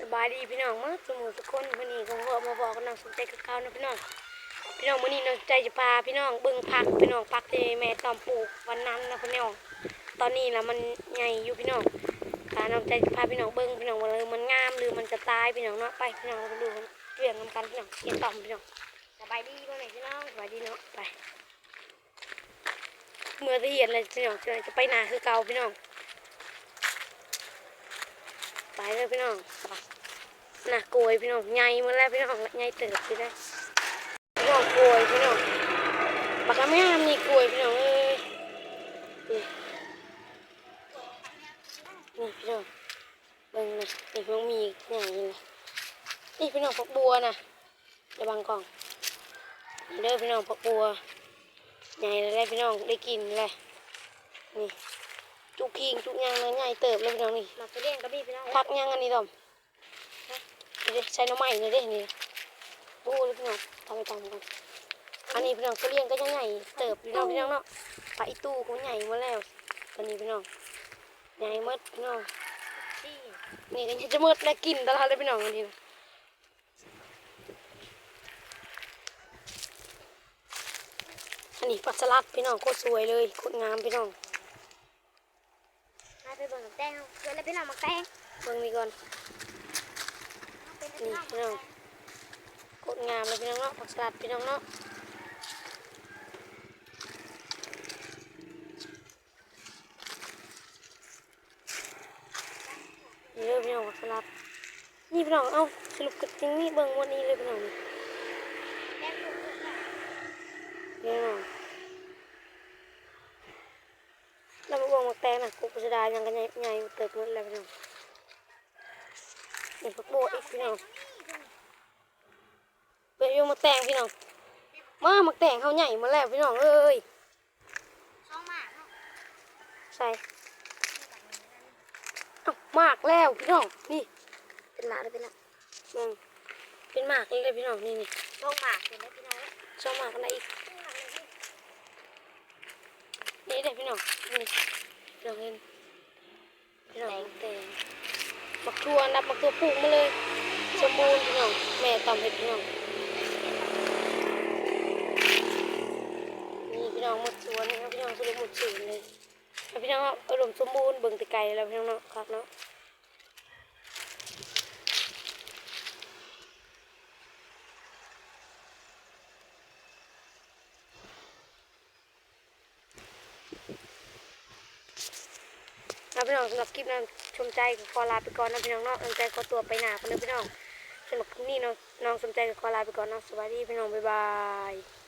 สบายดีพี่น้องมาสมุทุกคนวันนี้ผมก็มาบอกกับน้องสนใจกับเขานะพี่น้อง พี่น้องวันนี้น้องใจจะพาพี่น้องเบิ่งพักพี่น้องพักที่แม่ตอมปลูกวันนั้นนะพี่น้อง ตอนนี้นะมันใหญ่อยู่พี่น้องขาน้องใจจะพาพี่น้องเบิ่งพี่น้องว่าเลยมันงามหรือมันจะตายพี่น้องเนาะไปพี่น้องเราไปดูเรื่องนำกันพี่น้องเกี่ยตอมพี่น้องสบายดีบ่ไหนพี่น้องสบายดีเนาะไป เมื่อที่เห็นเลยพี่น้องจะไปนาคือเก่าพี่น้อง ไปเลยพี่น้องไป น่ะกลวยพี่น้องใหญ่มาแล้วพี่น้องใหญ่เติบพี่ได้พี่น้องกลวยพี่น้องบักกะแม่มีกลวยพี่น้องเอ้ยนี่นี่พี่น้องเบิ่งนะนี่พี่น้องมีใหญ่เลยนี่พี่น้องผักบัวนะระวังกล่องนี่เด้อพี่น้องผักบัวใหญ่เลยได้พี่น้องได้กินเลยนี่จุกคิงจุกยางเลยใหญ่เติบเลยพี่น้องนี่หมักกระเด้งกระบี่พี่น้องพักยังอันนี้ดอมนี่ ดิใช้น้ำใหม่เลยดินี่บูเลยพี่น้องทำไปตามกันอันนี้พี่น้องก็เลี้ยงก็ยังใหญ่เติบพี่น้องพี่น้องเนาะปลาอีตู้ก็ใหญ่มาแล้วตอนนี้พี่น้องใหญ่หมดพี่น้องที่นี่ก็ยังจะหมดได้กินตลอดเลยพี่น้องอันนี้นะอันนี้ปัสลัดพี่น้องโคตรสวยเลยโคตรงามพี่น้องมาไปเบิ่งกับแตงเกิดอะไรพี่น้องหมักแตงเบิ่งนี่ก่อนเป็ นี่พี่น้องโคตรงามเลยพี่น้องเนาะปักสลัดพี่น้องเนาะนี่เลยพี่น้องสลับนี่พี่น้องเอ้าสรุปกันจริงนี่เบิ่งวันนี้เลยพี่น้องนี่น้องแล้วมาบอกมาแตงน่ะกุกจะได้ยังกันใหญ่ใหญ่เติบโตแล้วพี่น้อง นี่พักโบอีกพี่น้องเปอยู่มาแตงพี่น้องมามาแตงเขาใหญ่มาแล้วพี่น้องเอ้ยช่องหมากเนาะใส่เอ้ามากแล้วพี่น้องนี่เป็นหมากเลยเป็นหมากมองเป็นหมากเลยพี่น้องนี่นี่ช่องหมากเป็นไหมพี่น้องชอบหมากอะไรอีกนี่เด็กพี่น้องนี่พี่น้องเห็นพี่น้องแตง บักทัวนับบักทัวปลูกมาเลย สมบูรณ์พี่น้องแม่ตอมเห็ดพี่น้องนี่พี่น้องหมดสวนนะครับพี่น้องสรุปหมดสวนเลยพี่น้องเอารมณ์สมบูรณ์เบิ่งตะไกลแล้วพี่น้องเนาะครับเนาะ พี่น้องสำหรับคลิปนั้นชมใจก็ขอลาไปก่อนนะพี่น้องเนาะสนใจขอตัวไปหนาคนนะพี่น้องสำหรับคลิปนี้น้องน้องสนใจก็ขอลาไปก่อนนะสวัสดีพี่น้องบ๊ายบาย